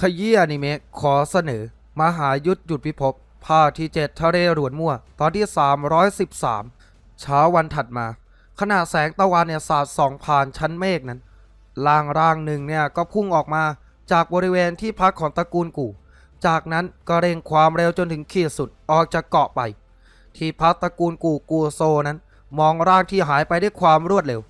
ขยี้อนิเมะขอเสนอ มหายุทธหยุดพิภพภาคที่ 7 ทะเลหรวนมั่ว ตอนที่ 313 เช้าวันถัดมา ขณะแสงตะวันเนี่ยสาดส่องผ่านชั้นเมฆนั้นล่างร่างหนึ่งเนี่ยก็พุ่งออกมาจากบริเวณที่พักของตระกูลกู่ จากนั้นก็เร่งความเร็วจนถึงขีดสุดออกจากเกาะไป ที่พักตระกูลกู่กูโซนั้น มองร่างที่หายไปด้วยความรวดเร็ว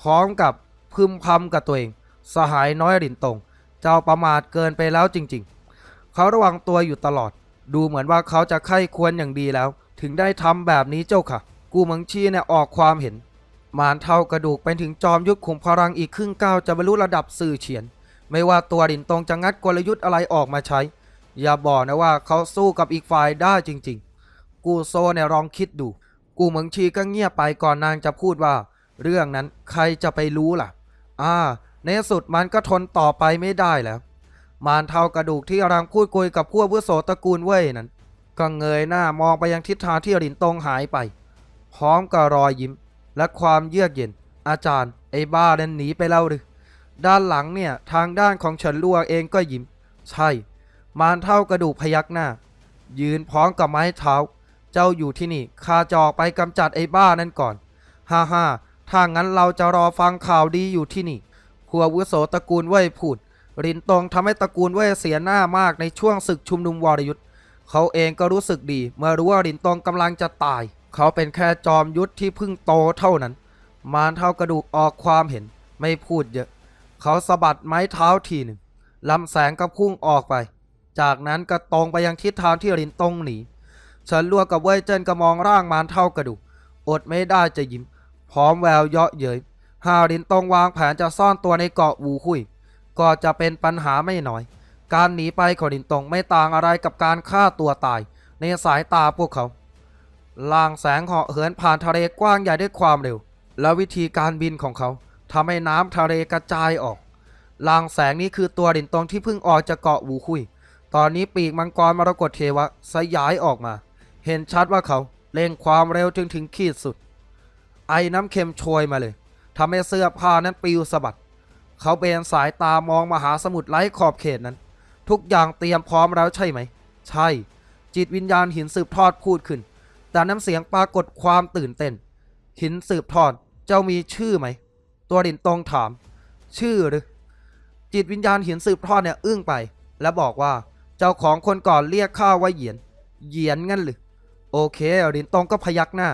พร้อมกับพึมพำกับตัวเอง สหายน้อยรินตง เจ้าประมาทเกินไปแล้วจริงๆ เขาระวังตัวอยู่ตลอด ดูเหมือนว่าเขาจะไข้ควรอย่างดีแล้ว ถึงได้ทำแบบนี้เจ้าค่ะ กูเมืองชีเนี่ยออกความเห็น มารเท่ากระดูกเป็นถึงจอมยุทธขุมพลังอีกครึ่งก้าวจะบรรลุระดับสื่อเฉียน ไม่ว่าตัวดินตรงจะงัดกลยุทธ์อะไรออกมาใช้ อย่าบอกนะว่าเขาสู้กับอีกฝ่ายได้จริง ๆ กูโซเนี่ยลองคิดดู กูเมืองชีก็เงียบไปก่อนนางจะพูดว่า เรื่องนั้นใครจะไปรู้ล่ะ อ่า ในสุดมันก็ทนต่อไปไม่ได้แล้ว มารเท่ากระดูกที่กำลังพูดคุยกับพวกผู้โสตระกูลเว่ยนั้น ก็เงยหน้ามองไปยังทิศทางที่หลินตงหายไป พร้อมกับรอยยิ้ม และความเยือกเย็น อาจารย์ ไอ้บ้าเล่นหนีไปแล้วหรือด้านหลังเนี่ยทางด้านของเฉินลัวเองก็ยิ้ม ใช่ มารเท่ากระดูกพยักหน้า ยืนพร้อมกับไม้เท้า เจ้าอยู่ที่นี่ข้าจะออกไปกำจัดไอ้บ้านั่นก่อน ฮ่าฮ่าถ้างั้นเราจะรอฟังข่าวดีอยู่ที่นี่ พวกอาวุโสตระกูลเว่ยพูดรินตงทำให้ตระกูลเว่ยเสียหน้ามากในช่วงศึกชุมนุมวรยุทธ์เขาเองก็รู้สึกดี เมื่อรู้ว่ารินตงกำลังจะตาย เขาเป็นแค่จอมยุทธที่เพิ่งโตเท่านั้น มารเท่ากระดูกออกความเห็น ไม่พูดเยอะ เขาสะบัดไม้เท้าทีหนึ่งลำแสงก็พุ่งออกไป จากนั้นก็ตรงไปยังทิศทางที่รินตงหนีฉันลัวกับเว่ยเจิ้นก็มองร่างมารเท่ากระดูกอดไม่ได้จะยิ้ม พร้อมแววเยาะเย้ย หารินตงวางแผนจะซ่อนตัวในเกาะวูคุย ก็จะเป็นปัญหาไม่น้อย การหนีไปของรินตงไม่ต่างอะไรกับการฆ่าตัวตาย ในสายตาพวกเขา ล่างแสงเหาะเหินผ่านทะเลกว้างใหญ่ด้วยความเร็ว และวิธีการบินของเขาทำให้น้ำทะเลกระจายออกล่างแสงนี้คือตัวรินตงที่เพิ่งออกจากเกาะวูคุย ตอนนี้ปีกมังกรมรกตเทวะสยายออกมา เห็นชัดว่าเขาเร่งความเร็วจนถึงขีดสุด ไอ้น้ำเค็มโชยมาเลย ทำให้เสื้อผ้านั้นปลิวสะบัด เขาเบนสายตามองมหาสมุทรไร้ขอบเขตนั้น ทุกอย่างเตรียมพร้อมแล้วใช่ไหม ใช่ จิตวิญญาณหินสืบทอดพูดขึ้น แต่น้ำเสียงปรากฏความตื่นเต้น หินสืบทอด เจ้ามีชื่อไหม ตัวดินตรงถาม ชื่อหรือ จิตวิญญาณหินสืบทอดเนี่ยอึ้งไป และบอกว่า เจ้าของคนก่อนเรียกข้าว่าเหยียน เหยียนงั้นหรือ โอเครินตรงก็พยักหน้า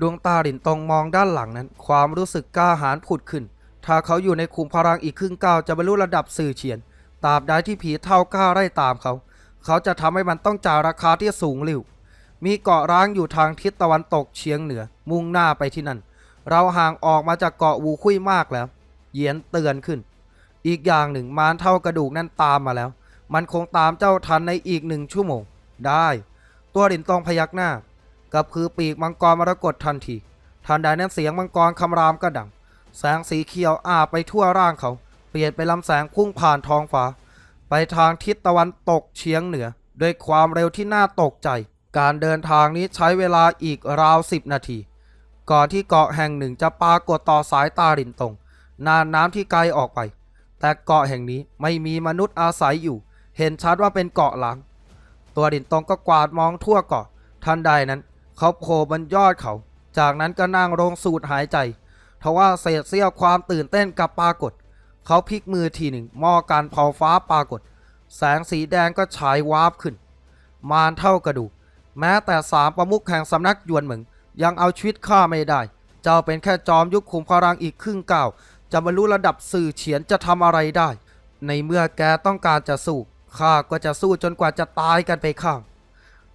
ดวงตารินตองมองด้านหลังนั้น ความรู้สึกกล้าหาญผุดขึ้น ถ้าเขาอยู่ในขุมพลังอีกครึ่งก้าวจะบรรลุระดับสื่อเฉียนตราบใดที่ผีเท่ากล้าไล่ตามเขา เขาจะทำให้มันต้องจ่ายราคาที่สูงลิ่วมีเกาะร้างอยู่ทางทิศตะวันตกเฉียงเหนือ มุ่งหน้าไปที่นั่น เราห่างออกมาจากเกาะวูคุยมากแล้วเหยียนเตือนขึ้น อีกอย่างหนึ่งมารเท่ากระดูกนั้นตามมาแล้ว มันคงตามเจ้าทันในอีกหนึ่งชั่วโมง ได้ ตัวดินตองพยักหน้า กับคือปีกมังกรมรกตทันที ทันใดนั้นเสียงมังกรคำรามก็ดัง แสงสีเขียวอาบไปทั่วร่างเขา เปลี่ยนเป็นลำแสงพุ่งผ่านท้องฟ้า ไปทางทิศตะวันตกเฉียงเหนือ ด้วยความเร็วที่น่าตกใจ การเดินทางนี้ใช้เวลาอีกราวสิบนาที ก่อนที่เกาะแห่งหนึ่งจะปรากฏต่อสายตารินตงน่านน้ำที่ไกลออกไป แต่เกาะแห่งนี้ไม่มีมนุษย์อาศัยอยู่ เห็นชัดว่าเป็นเกาะล้าง ตัวดินตงก็กวาดมองทั่วเกาะ ทันใดนั้น เขาโผล่บนยอดเขา จากนั้นก็นั่งลงสูดหายใจทว่าเศษเสี้ยวความตื่นเต้นกับปรากฏ เขาพลิกมือทีหนึ่งหม้อการเผาฟ้าปรากฏ แสงสีแดงก็ฉายวาบขึ้น มารเท่ากระดูกแม้แต่สามประมุขแห่งสำนักยวนเหมิงยังเอาชีวิตข้าไม่ได้ เจ้าเป็นแค่จอมยุคขุมพลังอีกครึ่งก้าวจะบรรลุระดับสื่อเฉียนจะทำอะไรได้ ในเมื่อแกต้องการจะสู้ข้าก็จะสู้จนกว่าจะตายกันไปข้าง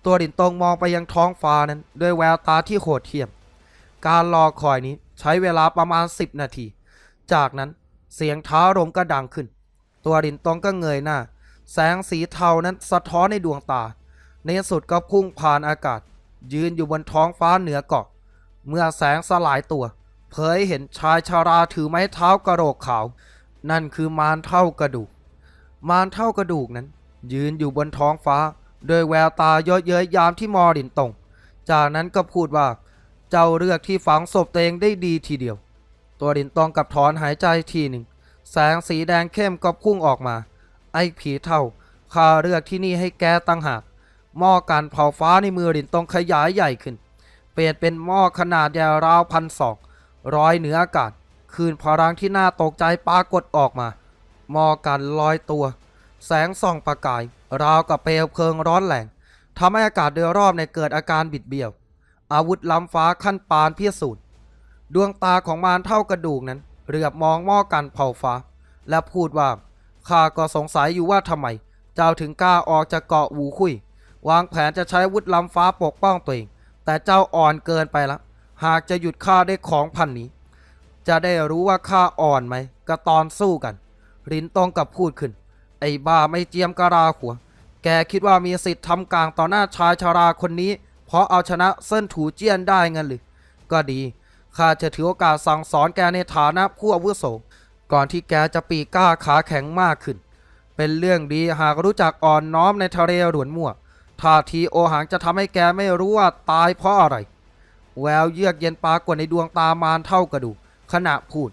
ตัวดินตงมองไปยังท้องฟ้านั้น ด้วยแววตาที่โหดเหี้ยม การรอคอยนี้ใช้เวลาประมาณ 10 นาที จากนั้นเสียงท้าลมก็ดังขึ้น ตัวดินตงก็เงยหน้า แสงสีเทานั้นสะท้อนในดวงตา ในที่สุดก็พุ่งผ่านอากาศ ยืนอยู่บนท้องฟ้าเหนือเกาะ เมื่อแสงสลายตัว เผยเห็นชายชาราถือไม้เท้ากระโหลกขาว นั่นคือมารเท่ากระดูก มารเท่ากระดูกนั้น ยืนอยู่บนท้องฟ้า โดยแววตาเยอะเย้ยยามที่มอดินตงจากนั้นก็พูดว่า เจ้าเลือกที่ฝังศพตัวเองได้ดีทีเดียว ตัวดินตองกับถอนหายใจทีหนึ่ง แสงสีแดงเข้มก็พุ่งออกมา ไอ้ผีเท่าข้าเลือกที่นี่ให้แกตั้งหากหม้อการเผาฟ้าในมือรินตรงขยายใหญ่ขึ้น เปลี่ยนเป็นหม้อขนาดยาวราวพันศอกร้อยเหนืออากาศ คืนพลังที่น่าตกใจปรากฏออกมาหม้อกันลอยตัว แสงส่องประกาย ราวกับเปลวเพลิงร้อนแรงทำให้อากาศโดยรอบในเกิดอาการบิดเบี้ยว อาวุธล้ำฟ้าขั้นปานเพิสูจน์ดวงตาของมารเท่ากระดูกนั้นเหลือบมองหม้อกันเผาฟ้า และพูดว่าข้าก็สงสัยอยู่ว่าทำไม เจ้าถึงกล้าออกจากเกาะหูคุย วางแผนจะใช้อาวุธล้ำฟ้าปกป้องตัวเอง แต่เจ้าอ่อนเกินไปละ หากจะหยุดข้าได้ของพันนี้ จะได้รู้ว่าข้าอ่อนไหมก็ตอนสู้กัน รินตองกับพูดขึ้น ไอ้บ้าไม่เจียมกระลาหัว แกคิดว่ามีสิทธิ์ทำกลางต่อหน้าชายชาราคนนี้ เพราะเอาชนะเส้นถูเจี้ยนได้เงั้นหรือ ก็ดี ข้าจะถือโอกาสสั่งสอนแกในฐานะผู้อาวุโส ก่อนที่แกจะปีก้าขาแข็งมากขึ้น เป็นเรื่องดีหากรู้จักอ่อนน้อมในทะเลหลวนมั่วท่าทีโอหังจะทำให้แกไม่รู้ว่าตายเพราะอะไร แววเยือกเย็นปรากฏในดวงตามารเท่ากระดูกขณะพูด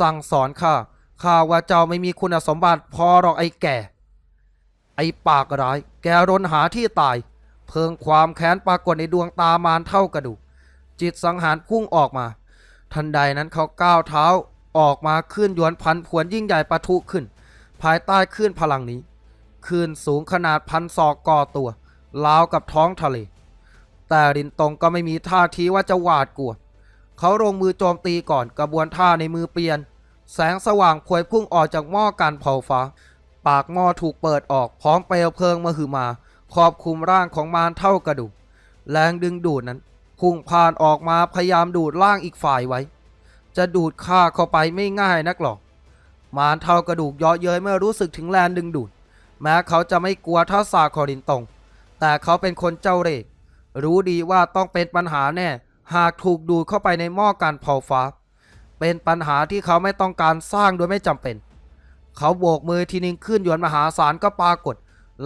สั่งสอนข้าข้าว่าเจ้าไม่มีคุณสมบัติพอหรอกไอ้แก่ ไอ้ปากร้าย แกรนหาที่ตาย เพิงความแค้นปรากฏในดวงตามารเท่ากระดูกจิตสังหารพุ่งออกมา ทันใดนั้นเขาก้าวเท้าออกมาขึ้นยวนพันผวนยิ่งใหญ่ปะทุขึ้น ภายใต้คลื่นพลังนี้คลื่นสูงขนาดพันศอกก่อตัวราวกับท้องทะเล แต่รินตงก็ไม่มีท่าทีว่าจะหวาดกลัว เขาลงมือโจมตีก่อนกระบวนท่าในมือเปลี่ยน แสงสว่างพวยพุ่งออกจากหม้อการเผาฟ้า ปากหม้อถูกเปิดออกพร้อมเปลวเพลิงมาหือมาครอบคลุมร่างของมารเท่ากระดูกแรงดึงดูดนั้นพุ่งผ่านออกมาพยายามดูดร่างอีกฝ่ายไว้ จะดูดข้าเข้าไปไม่ง่ายนักหรอก มารเท่ากระดูกเยาะเย้ยเมื่อรู้สึกถึงแรงดึงดูด แม้เขาจะไม่กลัวทักษะคอรินตงแต่เขาเป็นคนเจ้าเร่ห์รู้ดีว่าต้องเป็นปัญหาแน่ หากถูกดูดเข้าไปในหม้อการเผาฟ้า เป็นปัญหาที่เขาไม่ต้องการสร้างโดยไม่จำเป็น เขาโบกมือทีนึงขึ้นหยวนมหาศาลก็ปรากฏ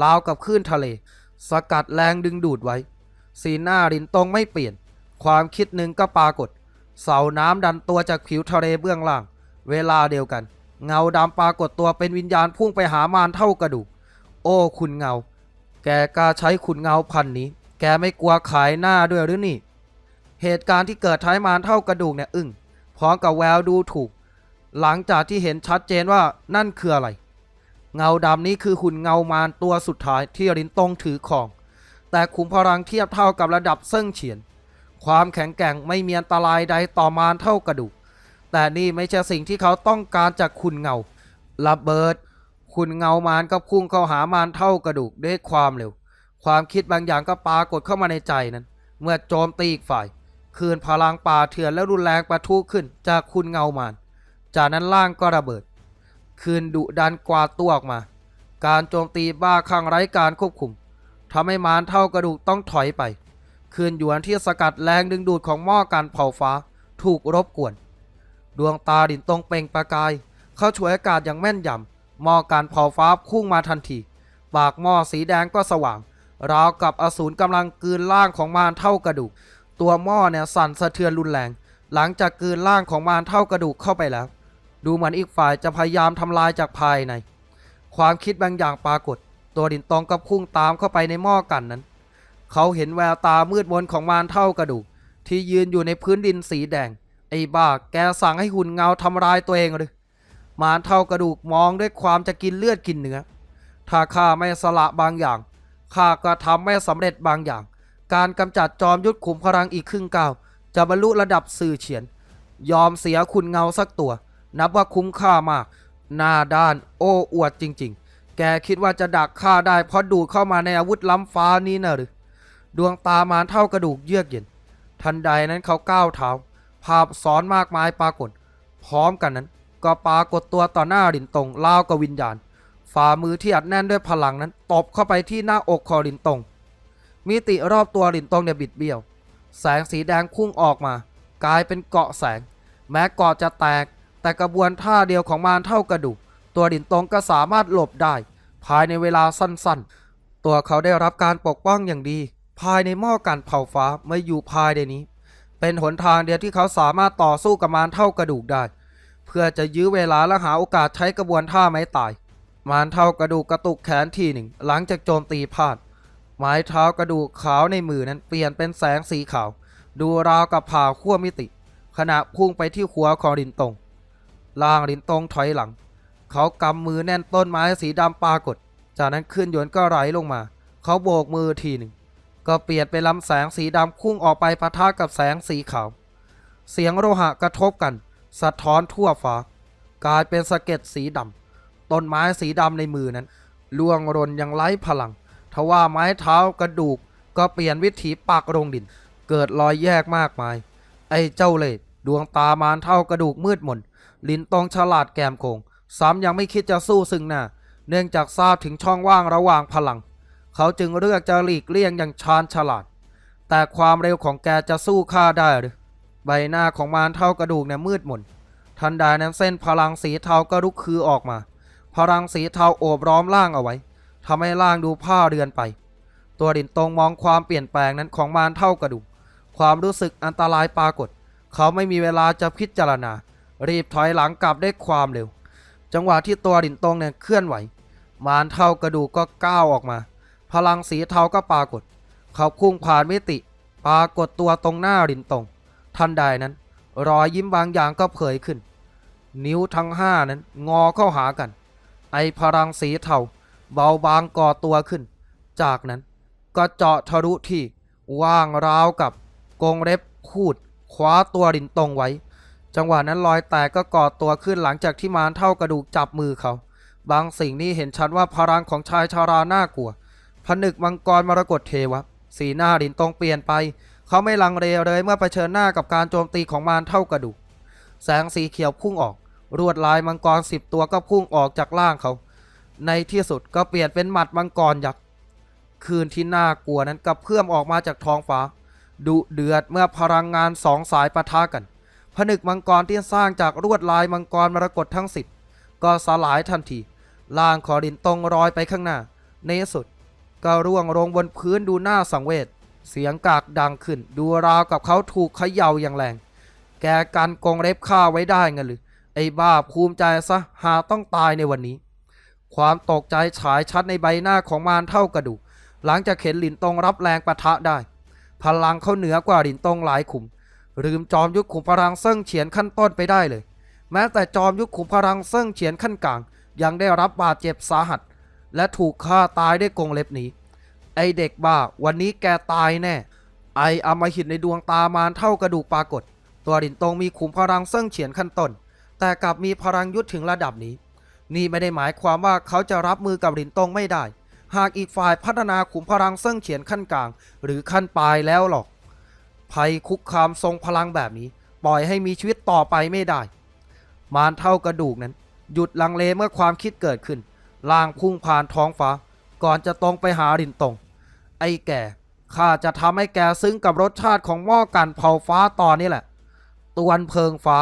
ราวกับคลื่นทะเล สกัดแรงดึงดูดไว้ สีหน้ารินตรงไม่เปลี่ยน ความคิดหนึ่งก็ปรากฏ เสาน้ำดันตัวจากผิวทะเลเบื้องล่าง เวลาเดียวกัน เงาดำปรากฏตัวเป็นวิญญาณพุ่งไปหามารเท่ากระดูก โอ้คุณเงา แกกล้าใช้คุณเงาพันนี้ แกไม่กลัวขายหน้าด้วยหรือนี่ เหตุการณ์ที่เกิดท้ายมารเท่ากระดูกเนี่ยอึ้งพร้อมกับแววดูถูก หลังจากที่เห็นชัดเจนว่านั่นคืออะไร เงาดำนี้คือหุ่นเงามารตัวสุดท้ายที่รินตงถือของ แต่ขุมพลังเทียบเท่ากับระดับเซิ่งเฉียน ความแข็งแกร่งไม่มีอันตรายใดต่อมารเท่ากระดูก แต่นี่ไม่ใช่สิ่งที่เขาต้องการจากคุณเงาระเบิด คุณเงามารก็พุ่งเข้าหามารเท่ากระดูกด้วยความเร็ว ความคิดบางอย่างก็ปรากฏเข้ามาในใจนั้น เมื่อโจมตีอีกฝ่าย คืนพลังป่าเถื่อนและรุนแรงประทุขึ้นจากคุณเงามาร จากนั้นล่างก็ระเบิด คืนดุดันกวาดตัวออกมา การโจมตีบ้าคลั่งไร้การควบคุมทำให้มารเท่ากระดูกต้องถอยไป คืนหยวนที่สกัดแรงดึงดูดของหม้อการเผาฟ้าถูกรบกวน ดวงตาดินตรงเป่งประกาย เข้าช่วยอากาศอย่างแม่นยำหม้อการเผาฟ้าพุ่งมาทันที ปากหม้อสีแดงก็สว่าง ราวกับอสูรกำลังกืนร่างของมารเท่ากระดูก ตัวหม้อเนี่ยสั่นสะเทือนรุนแรง หลังจากกืนร่างของมารเท่ากระดูกเข้าไปแล้ว ดูเหมือนอีกฝ่ายจะพยายามทำลายจากภายใน ความคิดบางอย่างปรากฏ ตัวดินตองก็พุ่งตามเข้าไปในหม้อกันนั้น เขาเห็นแววตามืดมนของมารเท่ากระดูกที่ยืนอยู่ในพื้นดินสีแดง ไอ้บ้าแกสั่งให้หุ่นเงาทำร้ายตัวเองหรือมารเท่ากระดูกมองด้วยความจะกินเลือดกินเนื้อ ถ้าข้าไม่สละบางอย่างข้าก็ทำไม่สำเร็จบางอย่าง การกำจัดจอมยุทธขุมพลังอีกครึ่งก้าวจะบรรลุระดับสื่อเฉียน ยอมเสียคุณเงาสักตัว นับว่าคุ้มค่ามาก หน้าด้านโอ้อวดจริง ๆ แกคิดว่าจะดักข้าได้เพราะดูดเข้ามาในอาวุธล้ำฟ้านี้นะหรือ ดวงตามารเท่ากระดูกเยือกเย็น ทันใดนั้นเขาก้าวเท้า ภาพซ้อนมากมายปรากฏ พร้อมกันนั้น ก็ปรากฏตัวต่อหน้ารินตงล่าวกับวิญญาณ ฝ่ามือที่อัดแน่นด้วยพลังนั้นตบเข้าไปที่หน้าอกของรินตง มิติรอบตัวรินตงเนี่ยบิดเบี้ยว แสงสีแดงพุ่งออกมา กลายเป็นเกาะแสง แม้เกาะจะแตก แต่กระบวนท่าเดียวของมารเท่ากระดูก ตัวรินตรงก็สามารถหลบได้ ภายในเวลาสั้นๆ ตัวเขาได้รับการปกป้องอย่างดี ภายในหม้อการเผาฟ้าไม่อยู่ภายในนี้ เป็นหนทางเดียวที่เขาสามารถต่อสู้กับมารเท่ากระดูกได้ เพื่อจะยื้อเวลาและหาโอกาสใช้กระบวนท่าไม้ตาย มารเท้ากระดูกกระตุกแขนทีหนึ่ง หลังจากโจมตีพลาดไม้เท้ากระดูกขาวในมือนั้นเปลี่ยนเป็นแสงสีขาว ดูราวกับผ่าขั้วมิติ ขณะพุ่งไปที่หัวของลินตรง ล่างลินตรงถอยหลัง เขากำมือแน่นต้นไม้สีดำปรากฏ จากนั้นขึ้นยนต์ก็ไหลลงมา เขาโบกมือทีหนึ่ง ก็เปลี่ยนเป็นลำแสงสีดำพุ่งออกไปปะทะกับแสงสีขาว เสียงโลหะกระทบกัน สะท้อนทั่วฟ้ากลายเป็นสะเก็ดสีดำต้นไม้สีดำในมือนั้นล่วงหล่นอย่างไร้พลังทว่าไม้เท้ากระดูกก็เปลี่ยนวิถีปักลงดิน เกิดรอยแยกมากมาย ไอ้เจ้าเล่ดวงตามานเท่ากระดูกมืดมน ลินตองฉลาดแกมโกงซ้ำยังไม่คิดจะสู้ซึ่งหน้า เนื่องจากทราบถึงช่องว่างระหว่างพลัง เขาจึงเลือกจะหลีกเลี่ยงอย่างชาญฉลาด แต่ความเร็วของแกจะสู้ข้าได้หรือ ใบหน้าของมารเท่ากระดูกเนี่ยมืดมน ทันใดนั้นเส้นพลังสีเทาก็ลุกคือออกมา พลังสีเทาโอบล้อมร่างเอาไว้ทำให้ร่างดูผ้าเรือนไป ตัวดินตรงมองความเปลี่ยนแปลงนั้นของมารเท่ากระดูก ความรู้สึกอันตรายปรากฏ เขาไม่มีเวลาจะพิจารณา รีบถอยหลังกลับด้วยความเร็ว จังหวะที่ตัวดินตรงเนี่ยเคลื่อนไหว มารเท่ากระดูกก็ก้าวออกมา พลังสีเทาก็ปรากฏ เขาพุ่งผ่านมิติ ปรากฏตัวตรงหน้าดินตรง ทันใดนั้น รอยยิ้มบางอย่างก็เผยขึ้น นิ้วทั้งห้านั้นงอเข้าหากัน ไอพลังสีเทาเบาบางก่อตัวขึ้น จากนั้นก็เจาะทะลุที่ว่างราวกับกงเล็บคูดคว้าตัวดินตรงไว้ จังหวะนั้นรอยแตกก็ก่อตัวขึ้นหลังจากที่มารเท่ากระดูกจับมือเขา บางสิ่งนี้เห็นชัดว่าพลังของชายชาราน่ากลัวผนึกมังกรมรกตเทวะ สีหน้าดินตรงเปลี่ยนไป เขาไม่ลังเลเลยเมื่อเผชิญหน้ากับการโจมตีของมารเท่ากระดูก แสงสีเขียวพุ่งออก รวดลายมังกรสิบตัวก็พุ่งออกจากล่างเขา ในที่สุดก็เปลี่ยนเป็นหมัดมังกรยักษ์คืนที่น่ากลัวนั้นกับเพื่อมออกมาจากท้องฟ้า ดุเดือดเมื่อพลังงานสองสายปะทะกัน ผนึกมังกรที่สร้างจากรวดลายมังกรมรกตทั้งสิบก็สลายทันทีล่างขอดินตรงรอยไปข้างหน้า ในที่สุด ก็ร่วงลงบนพื้นดูหน้าสังเวชเสียงกากดังขึ้น ดูราวกับเขาถูกเขย่าอย่างแรง แกกันกรงเล็บข้าไว้ได้ไงหรือ ไอ้บ้าภูมิใจซะหาต้องตายในวันนี้ ความตกใจฉายชัดในใบหน้าของมารเท่ากระดูกหลังจากเห็นหลินตรงรับแรงปะทะได้ พลังเขาเหนือกว่าหลินตรงหลายขุม ลืมจอมยุทธขุมพลังเซิ่งเฉียนขั้นต้นไปได้เลย แม้แต่จอมยุทธขุมพลังเซิ่งเฉียนขั้นกลาง ยังได้รับบาดเจ็บสาหัส และถูกฆ่าตายด้วยกงเล็บนี้ ไอเด็กบ้าวันนี้แกตายแน่ ไออมหิตในดวงตามารเท่ากระดูกปรากฏ ตัวดินตรงมีขุมพลังเซิ่งเฉียนขั้นต้น แต่กลับมีพลังยุทธถึงระดับนี้ นี่ไม่ได้หมายความว่าเขาจะรับมือกับดินตรงไม่ได้ หากอีกฝ่ายพัฒนาขุมพลังเซิ่งเฉียนขั้นกลาง หรือขั้นปลายแล้วหรอก ภัยคุกคามทรงพลังแบบนี้ ปล่อยให้มีชีวิตต่อไปไม่ได้ มารเท่ากระดูกนั้น หยุดลังเลเมื่อความคิดเกิดขึ้นล่างพุ่งผ่านท้องฟ้า ก่อนจะตรงไปหาดินตรงไอ้แก่ข้าจะทำให้แกซึ้งกับรสชาติของหม้อกันเผาฟ้าตอนนี้แหละ ตวนเพิงฟ้า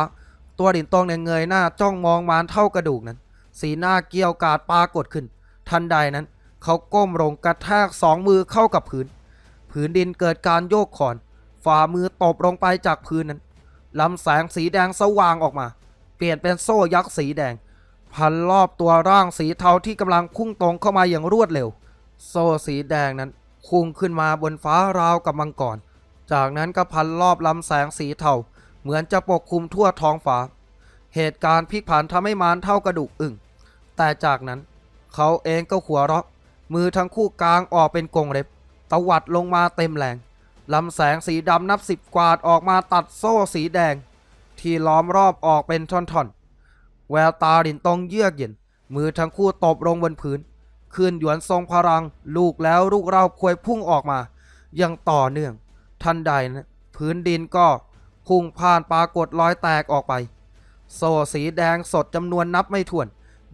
ตัวดินตรงเนี่ยเงยหน้าจ้องมองมารเท่ากระดูกนั้น สีหน้าเกรียวกาดปรากฏขึ้น ทันใดนั้น เขาก้มลงกระแทกสองมือเข้ากับพื้น ผืนดินเกิดการโยกขอน ฝ่ามือตบลงไปจากพื้นนั้นลำแสงสีแดงสว่างออกมา เปลี่ยนเป็นโซ่ยักษ์สีแดง พันรอบตัวร่างสีเทาที่กำลังพุ่งตรงเข้ามาอย่างรวดเร็ว โซ่สีแดงนั้นพุ่งขึ้นมาบนฟ้าราวกับมังกร จากนั้นก็พันรอบลำแสงสีเทาเหมือนจะปกคลุมทั่วท้องฟ้า เหตุการณ์พลิกผันทำให้มารเท่ากระดูกอึ่ง แต่จากนั้น เขาเองก็หัวเราะ มือทั้งคู่กลางออกเป็นกงเล็บ ตวัดลงมาเต็มแรง ลำแสงสีดำนับสิบกวาดออกมาตัดโซ่สีแดง ที่ล้อมรอบออกเป็นท่อนๆ แววตาดินตรงเยือกเย็น มือทั้งคู่ตบลงบนพื้นคืนหยวนทรงพลัง ลูกแล้วลูกเราควยพุ่งออกมาอย่างต่อเนื่อง ทันใดนะพื้นดินก็พุ่งผ่านปรากฏรอยแตกออกไป โซ่สีแดงสดจำนวนนับไม่ถ้วน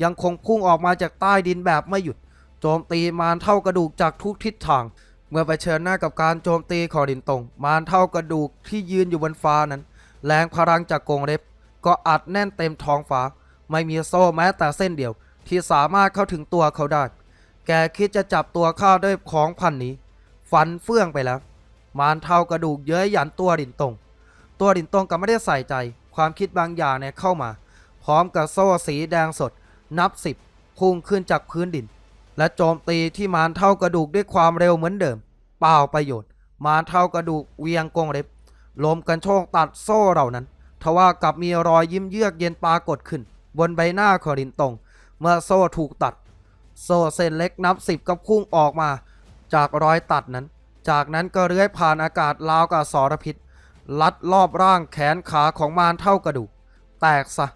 ยังคงพุ่งออกมาจากใต้ดินแบบไม่หยุด โจมตีมารเท่ากระดูกจากทุกทิศทาง เมื่อไปเชิญหน้ากับการโจมตีของดินตรงมารเท่ากระดูกที่ยืนอยู่บนฟ้านั้น แรงพลังจากกงเล็บ ก็อัดแน่นเต็มท้องฟ้า ไม่มีโซ่แม้แต่เส้นเดียว ที่สามารถเข้าถึงตัวเขาได้ แกคิดจะจับตัวข้าด้วยของพันนี้ ฟันเฟื่องไปแล้ว มารเท่ากระดูกเย้ยหยันตัวดินตรงตัวดินตรงก็ไม่ได้ใส่ใจ ความคิดบางอย่างเนี่ยเข้ามา พร้อมกับโซ่สีแดงสด นับสิบพุ่งขึ้นจากพื้นดิน และโจมตีที่มารเท่ากระดูกด้วยความเร็วเหมือนเดิม เปล่าประโยชน์ มารเท่ากระดูกเวียงกงเล็บลมกันโชคตัดโซ่เหล่านั้น ทว่ากลับมีรอยยิ้มเยือกเย็นปรากฏขึ้น บนใบหน้าคอรินตง เมื่อโซ่ถูกตัด โซ่เส้นเล็กนับสิบก็พุ่งออกมา จากรอยตัดนั้น จากนั้นก็เลื้อยผ่านอากาศราวกับสรพิษ ลัดรอบร่างแขนขาของมารเท่ากระดูก แตกซะ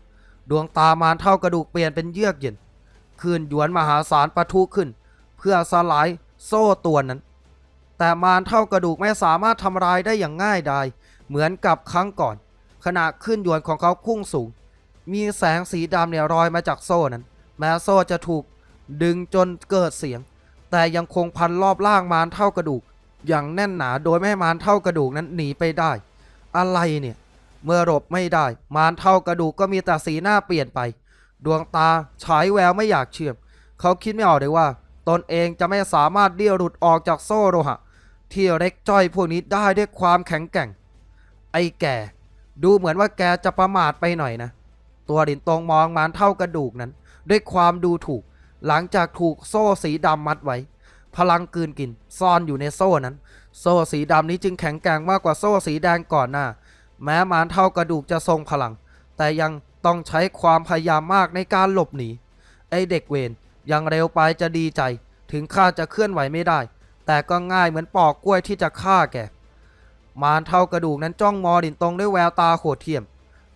ดวงตามารเท่ากระดูกเปลี่ยนเป็นเยือกเย็น คลื่นหยวนมหาศาลปะทุขึ้น เพื่อสลายโซ่ตัวนั้น แต่มารเท่ากระดูกไม่สามารถทำลายได้อย่างง่ายดายเหมือนกับครั้งก่อน ขณะขึ้นหยวนของเขาพุ่งสูง มีแสงสีดำเนี่ยรอยมาจากโซ่นั้น แม้โซ่จะถูกดึงจนเกิดเสียง แต่ยังคงพันรอบล่างมารเท่ากระดูก อย่างแน่นหนาโดยไม่ให้มารเท่ากระดูกนั้นหนีไปได้ อะไรเนี่ย เมื่อหลบไม่ได้ มารเท่ากระดูกก็มีแต่สีหน้าเปลี่ยนไป ดวงตาฉายแววไม่อยากเชื่อม เขาคิดไม่ออกเลยว่า ตนเองจะไม่สามารถเดี่ยวหลุดออกจากโซ่โลหะ ที่เล็กจ้อยพวกนี้ได้ด้วยความแข็งแกร่ง ไอ้แก่ ดูเหมือนว่าแกจะประมาทไปหน่อยนะ ตัวดินตรงมองมารเท่ากระดูกนั้น ด้วยความดูถูก หลังจากถูกโซ่สีดำมัดไว้ พลังกืนกินซ่อนอยู่ในโซ่นั้น โซ่สีดำนี้จึงแข็งแกร่งมากกว่าโซ่สีแดงก่อนหน้า แม้มารเท่ากระดูกจะทรงพลัง แต่ยัง ต้องใช้ความพยายามมากในการหลบหนี ไอเด็กเวรยังเร็วไปจะดีใจ ถึงข้าจะเคลื่อนไหวไม่ได้ แต่ก็ง่ายเหมือนปอกกล้วยที่จะฆ่าแก มารเท่ากระดูกนั้นจ้องมอดินตรงด้วยแววตาโหดเหี้ยม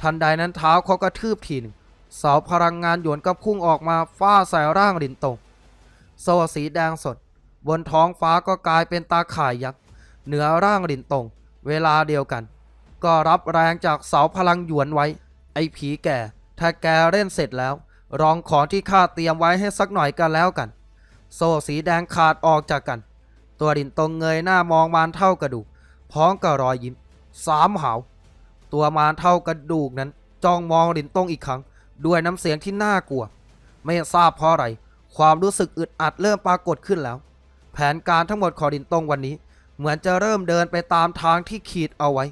ทันใดนั้นเท้าเขากระทืบทีหนึ่งเสาพลังงานหยวนก็พุ่งออกมาฟาดใส่ร่างดินตรงโซ่สีแดงสด บนท้องฟ้าก็กลายเป็นตาข่ายยักษ์เหนือร่างดินตรงเวลาเดียวกัน ก็รับแรงจากเสาพลังหยวนไว้ อ้ผีแก่ ถ้าแกเล่นเสร็จแล้วรองของที่ข้าเตรียมไว้ให้สักหน่อยกันแล้วกัน โซ่สีแดงขาดออกจากกัน ตัวดินตรงเงยหน้ามองมารเท่ากระดูก พร้อมกับรอยยิ้ม สามหาว ตัวมารเท่ากระดูกนั้นจ้องมองดินตรงอีกครั้ง ด้วยน้ำเสียงที่น่ากลัว ไม่ทราบเพราะอะไร ความรู้สึกอึดอัดเริ่มปรากฏขึ้นแล้ว แผนการทั้งหมดของดินตรงวันนี้ เหมือนจะเริ่มเดินไปตามทางที่ขีดเอาไว้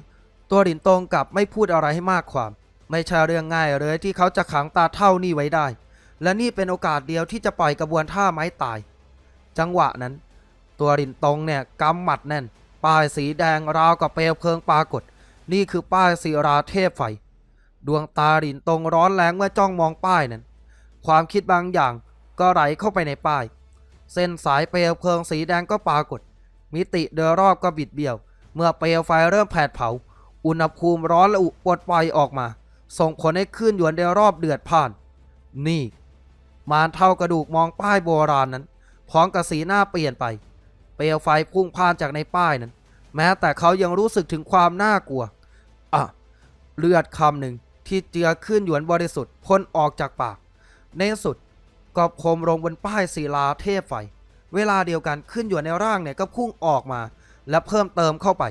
ตัวดินตรงกลับไม่พูดอะไรให้มากความ ไม่ใช่เรื่องง่ายเลยที่เขาจะขังตาเท่านี่ไว้ได้ และนี่เป็นโอกาสเดียวที่จะปล่อยกระบวนท่าไม้ตาย จังหวะนั้น ตัวดินตงเนี่ยกำหมัดแน่น ป้ายสีแดงราวกับเปลวเพลิงปรากฏ นี่คือป้ายศิราเทพไฟ ดวงตาดินตรงร้อนแรงเมื่อจ้องมองป้ายนั้น ความคิดบางอย่างก็ไหลเข้าไปในป้าย เส้นสายเปลวเพลิงสีแดงก็ปรากฏ มิติโดยรอบก็บิดเบี้ยว เมื่อเปลวไฟเริ่มแผดเผา อุณหภูมิร้อนและอุปวดปล่อยออกมา ส่งผลให้คลื่นหยวนโดยรอบเดือดพ่าน นี่ มารเท่ากระดูกมองป้ายโบราณนั้น พร้อมกับสีหน้าเปลี่ยนไป เปลวไฟพุ่งพ่านจากในป้ายนั้น แม้แต่เขายังรู้สึกถึงความน่ากลัว อะ เลือดคำหนึ่งที่เจือขึ้นหยวนบริสุทธิ์พ่นออกจากปาก ในสุดก็พรมลงบนป้ายศิลาเทพไฟ เวลาเดียวกันขึ้นหยวนในร่างเนี่ยก็พุ่งออกมา และเพิ่มเติมเข้าไป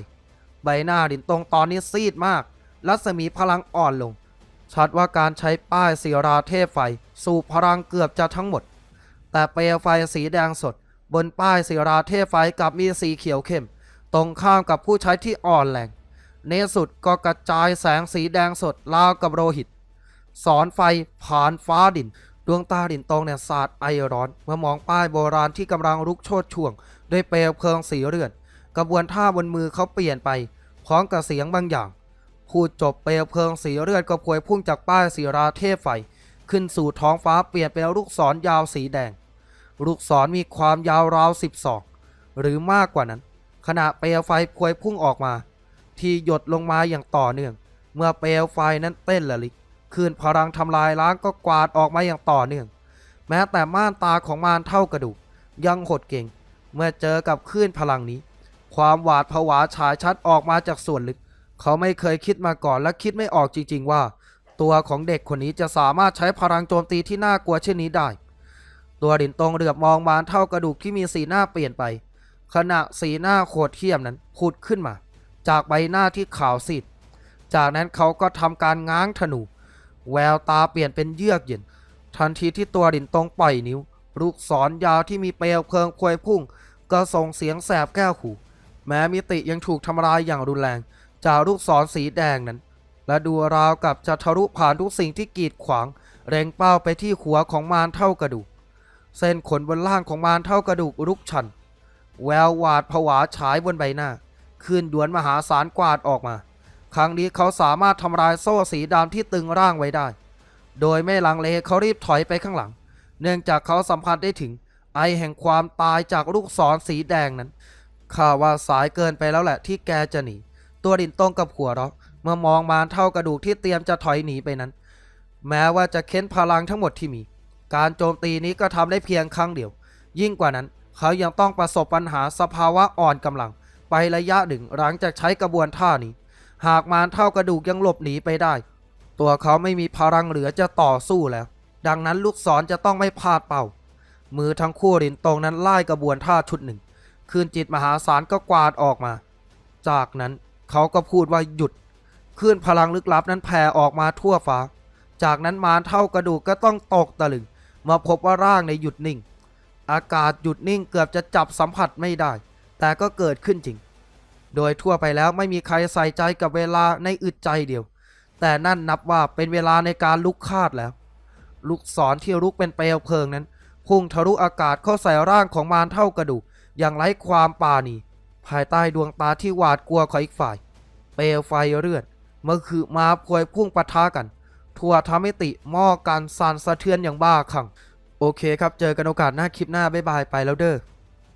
ใบหน้าดินตรงตอนนี้ซีดมาก รัศมีพลังอ่อนลง ชัดว่าการใช้ป้ายศิราเทพไฟ สูบพลังเกือบจะทั้งหมด แต่เปลวไฟสีแดงสด บนป้ายศิราเทพไฟกลับมีสีเขียวเข้ม ตรงข้ามกับผู้ใช้ที่อ่อนแรงในสุดก็กระจายแสงสีแดงสดราวกับโลหิต สอนไฟผ่านฟ้าดิน ดวงตาดินตรงเนี่ยสาดไอร้อน เมื่อมองป้ายโบราณที่กำลังลุกโชดช่วง ด้วยเปลวเพลิงสีเลือด กระบวนท่าบนมือเขาเปลี่ยนไป พร้อมกับเสียงบางอย่าง พูดจบเปลวเพลิงสีเลือดก็พวยพุ่งจากป้ายสีราเทพไฟ ขึ้นสู่ท้องฟ้าเปลี่ยนเป็นลูกศรยาวสีแดง ลูกศรมีความยาวราวสิบอกหรือมากกว่านั้น ขณะเปลวไฟพวยพุ่งออกมา ที่หยดลงมาอย่างต่อเนื่อง เมื่อเปลวไฟนั้นเต้นละลิกคืนพลังทำลายล้างก็กวาดออกมาอย่างต่อเนื่อง แม้แต่ม่านตาของมารเท่ากระดูกยังหดเก่ง เมื่อเจอกับคลื่นพลังนี้ ความหวาดผวาฉายชัดออกมาจากส่วนลึก เขาไม่เคยคิดมาก่อนและคิดไม่ออกจริง ๆ ว่า ตัวของเด็กคนนี้จะสามารถใช้พลังโจมตีที่น่ากลัวเช่นนี้ได้ ตัวดินตรงเหลือบมองมารเท่ากระดูกที่มีสีหน้าเปลี่ยนไป ขณะสีหน้าโคตรเทียมนั้นผุดขึ้นมา จากใบหน้าที่ขาวซีดจากนั้นเขาก็ทำการง้างธนู แววตาเปลี่ยนเป็นเยือกเย็น ทันทีที่ตัวดินตรงปล่อยนิ้ว ลูกศรยาวที่มีเปลวเพลิงพวยพุ่ง ก็ส่งเสียงแสบแก้วหู แม้มิติยังถูกทำลายอย่างรุนแรง จากลูกศรสีแดงนั้น และดูราวกับจะทะลุผ่านทุกสิ่งที่กีดขวาง เร่งเป้าไปที่หัวของมารเท่ากระดูก เส้นขนบนล่างของมารเท่ากระดูกรุกชัน แววหวาดผวาฉายบนใบหน้าคลื่นดวนมหาศาลกวาดออกมา ครั้งนี้เขาสามารถทำลายโซ่สีดำที่ตึงร่างไว้ได้ โดยไม่ลังเลเขารีบถอยไปข้างหลัง เนื่องจากเขาสัมผัสได้ถึงไอแห่งความตายจากลูกศรสีแดงนั้นข้าว่าสายเกินไปแล้วแหละที่แกจะหนี ตัวดินตรงกับหัวเราะเมื่อมองมารเท่ากระดูกที่เตรียมจะถอยหนีไปนั้น แม้ว่าจะเค้นพลังทั้งหมดที่มี การโจมตีนี้ก็ทำได้เพียงครั้งเดียว ยิ่งกว่านั้น เขายังต้องประสบปัญหาสภาวะอ่อนกำลัง ไประยะหนึ่งหลังจากใช้กระบวนท่านี้ หากมารเท่ากระดูกยังหลบหนีไปได้ ตัวเขาไม่มีพลังเหลือจะต่อสู้แล้ว ดังนั้นลูกศรจะต้องไม่พลาดเป้ามือทั้งคู่รินตรงนั้นไล่กระบวนท่าชุดหนึ่งคืนจิตมหาศาลก็กวาดออกมา จากนั้น เขาก็พูดว่าหยุดคลื่นพลังลึกลับนั้นแผ่ออกมาทั่วฟ้า จากนั้นมารเท่ากระดูกก็ต้องตกตะลึงมาพบว่าร่างในหยุดนิ่ง อากาศหยุดนิ่งเกือบจะจับสัมผัสไม่ได้ แต่ก็เกิดขึ้นจริง โดยทั่วไปแล้วไม่มีใครใส่ใจกับเวลาในอึดใจเดียว แต่นั่นนับว่าเป็นเวลาในการลุกคาดแล้ว ลูกศรที่ลุกเป็นเปลวเพลิงนั้นพุ่งทะลุอากาศเข้าใส่ร่างของมารเท่ากระดูกอย่างไร้ความปราณี ภายใต้ดวงตาที่หวาดกลัวของอีกฝ่าย เปลวไฟเลือดเมื่อคือมาพวยพุ่งปะทะกัน ทั่วทำให้ติหม้อการสานสะเทือนอย่างบ้าคลั่ง โอเคครับ เจอกันโอกาสหน้าคลิปหน้า บ๊ายบาย ไปแล้วเด้อ